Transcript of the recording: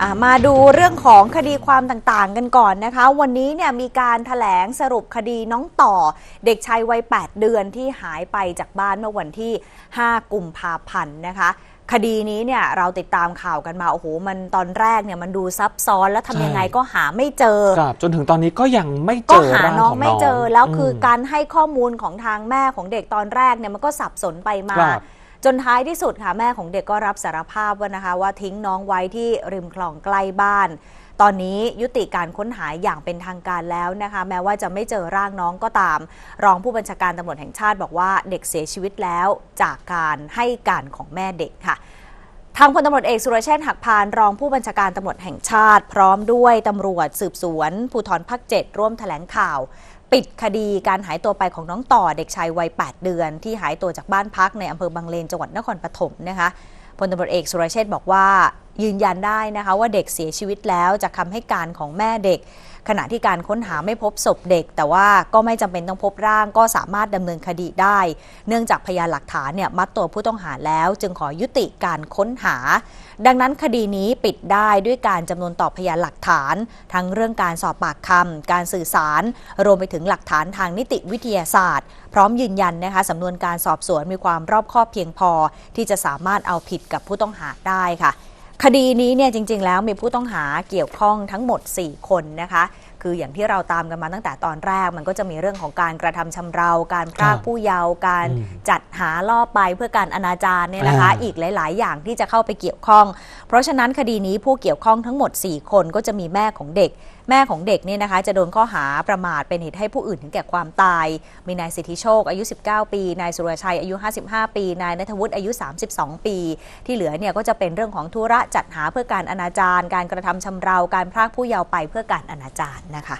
อะมาดูเรื่องของคดีความต่างๆ กันก่อนนะคะ วันนี้เนี่ยมีการถแถลงสรุปคดีน้องต่อ เด็กชายวัย 8 เดือนที่หายไปจากบ้านเมื่อวันที่ 5 กุมภาพันธ์นะคะคดีนี้เนี่ยเราติดตามข่าวกันมาโอ้โหมันตอนแรกเนี่ยมันดูซับซ้อนแล้วทำยังไงใช่ก็หาไม่เจอครับจนถึงตอนนี้ก็ยังไม่เจก็อหาร่างน้องของไม่น้องเจอแล้วคือมการให้ข้อมูลของทางแม่ของเด็กตอนแรกเนี่ยมันก็สับสนไปมาครับ จนท้ายที่สุดค่ะแม่ของเด็กก็รับสารภาพว่านะคะว่าทิ้งน้องไว้ที่ริมคลองใกล้บ้าน ตอนนี้ยุติการค้นหาอย่างเป็นทางการแล้วนะคะ แม้ว่าจะไม่เจอร่างน้องก็ตาม รองผู้บัญชาการตำรวจแห่งชาติบอกว่าเด็กเสียชีวิตแล้วจากการให้การของแม่เด็กค่ะทางพลตำรวจเอกสุรเชษฐ์หักพานรองผู้บัญชาการตำรวจแห่งชาติ พร้อมด้วยตำรวจสืบสวน ภูธรภาคเจ็ดร่วมแถลงข่าว ปิดคดีการหายตัวไปของน้องต่อเด็กชายวัย 8 เดือน ที่หายตัวจากบ้านพักในอำเภอบางเลนจังหวัดนครปฐมนะคะพลตำรวจเอกสุรเชษบอกว่ายืนยันได้นะคะว่าเด็กเสียชีวิตแล้วจากคำให้การของแม่เด็ก ขณะที่การค้นหาไม่พบศพเด็ก แต่ว่าก็ไม่จำเป็นต้องพบร่างก็สามารถดำเนินคดีได้ เนื่องจากพยานหลักฐานเนี่ยมัดตัวผู้ต้องหาแล้ว จึงขอยุติการค้นหา ดังนั้นคดีนี้ปิดได้ด้วยการจำนวนต่อพยานหลักฐาน ทั้งเรื่องการสอบปากคำการสื่อสาร รวมไปถึงหลักฐานทางนิติวิทยาศาสตร์ พร้อมยืนยันนะคะสำนวนการสอบสวนมีความรอบคอบเพียงพอ ที่จะสามารถเอาผิดกับผู้ต้องหาได้ค่ะ คดีนี้เนี่ยจริง ๆ แล้วมีผู้ต้องหาเกี่ยวข้องทั้งหมด 4 คนนะคะ คืออย่างที่เราตามกันมาตั้งแต่ตอนแรก มันก็จะมีเรื่องของการกระทำชำเรา การพรากครับผู้เยาว์การอืมจัดหาล่อไปเพื่อการอนาจารเนี่ยนะคะอ่าอีกหลาย ๆ อย่างที่จะเข้าไปเกี่ยวข้อง เพราะฉะนั้นคดีนี้ผู้เกี่ยวข้องทั้งหมด 4 คนก็จะมีแม่ของเด็ก แม่ของเด็กเนี่ยนะคะ จะโดนข้อหาประมาทเป็นเหตุให้ผู้อื่นถึงแก่ความตาย มีนายสิทธิโชคอายุ 19 ปีนายสุรชัยอายุ 55 ปีนายนัทวุฒิอายุ 32 ปี ที่เหลือเนี่ยก็จะเป็นเรื่องของธุระจัดหาเพื่อการอนาจารการกระทำชำเราการพรากผู้เยาว์ไปเพื่อการอนาจารนะคะ